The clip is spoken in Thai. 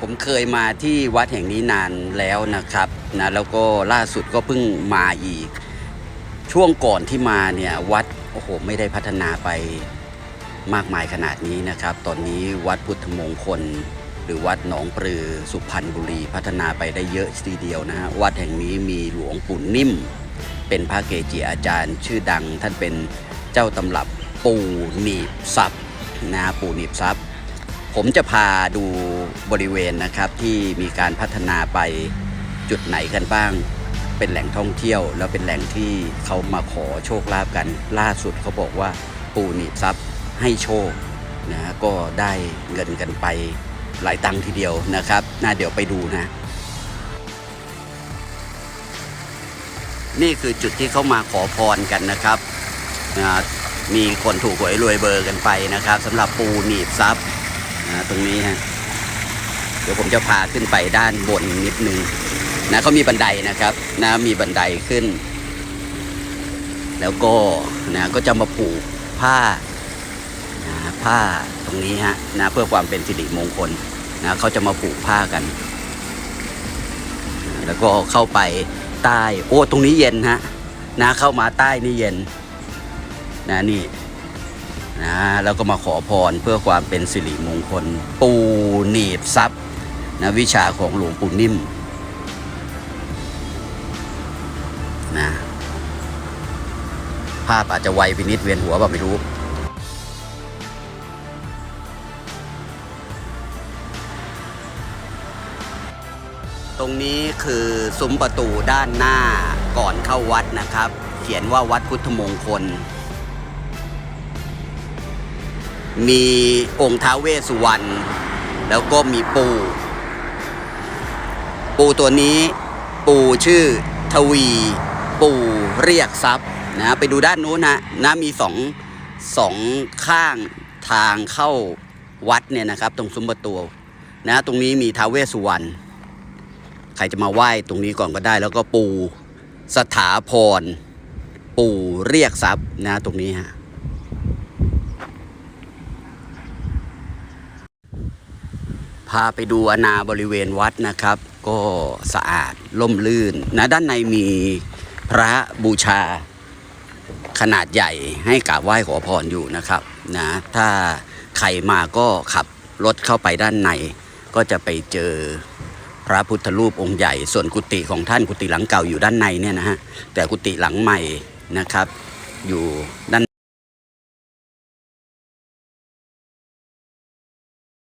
ผมเคยมาที่วัดแห่งนี้นานแล้วนะครับนะแล้วก็ล่าสุดก็เพิ่งมาอีก ช่วงก่อนที่มาเนี่ยวัดโอ้โหไม่ได้พัฒนาไปมากมายขนาดนี้นะครับ ตอนนี้วัดพุทธมงคล หรือวัดหนองปลือสุพรรณบุรีพัฒนาไปได้เยอะทีเดียวนะฮะวัดแห่งนี้มีหลวงปู่นิ่ม เป็นพระเกจิอาจารย์ ชื่อดังท่านเป็นเจ้าตำรับปู่หนีบซับนะฮะปู่หนีบซับ ผมจะพาดูบริเวณนะครับที่มีการพัฒนาไปจุดไหนกันบ้าง เป็นแหล่งท่องเที่ยว แล้วเป็นแหล่งที่เขามาขอโชคลาภกัน ล่าสุดเขาบอกว่าปูนีบทรัพย์ให้โชคนะฮะก็ได้เงินกันไปหลายตังค์ทีเดียวนะครับ น่าเดี๋ยวไปดูนะ นี่คือจุดที่เขามาขอพรกันนะครับนะมีคนถูกหวยรวยเบอร์กันไปนะครับสำหรับปูหนีบซับ นะตรงนี้ฮะเดี๋ยวผมจะพาขึ้นไปด้านบนนิดนึงนะเขามีบันไดนะครับนะมีบันไดขึ้น แล้วก็นะก็จะมาผูกผ้านะผ้าตรงนี้ฮะนะเพื่อความเป็นสิริมงคลนะเขาจะมาผูกผ้ากัน แล้วก็เข้าไปใต้ โอ้ ตรงนี้เย็นฮะนะเข้ามาใต้นี่เย็น นะนี่ นะแล้วก็มาขอพรเพื่อความเป็นสิริมงคล ปูหนีบซับนะวิชาของหลวงปู่นิ่มนะภาพอาจจะไวไปนิดเวียนหัวแบบไม่รู้ ตรงนี้คือซุ้มประตูด้านหน้าก่อนเข้าวัดนะครับ เขียนว่าวัดพุทธมงคล มีองค์ท้าเวสุวรรณแล้วก็มีปู ปูตัวนี้ปูชื่อทวี ปูเรียกทรัพย์นะไปดูด้านนู้นนะนะมีสองสองข้างทางเข้าวัดเนี่ยนะครับ ตรงซุ้มประตูนะตรงนี้มีท้าเวสสุวรรณใครจะมาไหว้ตรงนี้ก่อนก็ได้ แล้วก็ปูสถาพร ปู่เรียกทรัพย์นะตรงนี้ฮะ พาไปดูอนาบริเวณวัดนะครับ ก็สะอาดล่มลื่นนะด้านในมีพระบูชาขนาดใหญ่ให้กราบไหว้ขอพรอยู่นะครับนะถ้าใครมาก็ขับรถเข้าไปด้านใน ก็จะไปเจอพระพุทธรูปองค์ใหญ่ ส่วนกุฏิของท่านกุฏิหลังเก่าอยู่ด้านในเนี่ยนะฮะแต่กุฏิหลังใหม่นะครับ อยู่ด้าน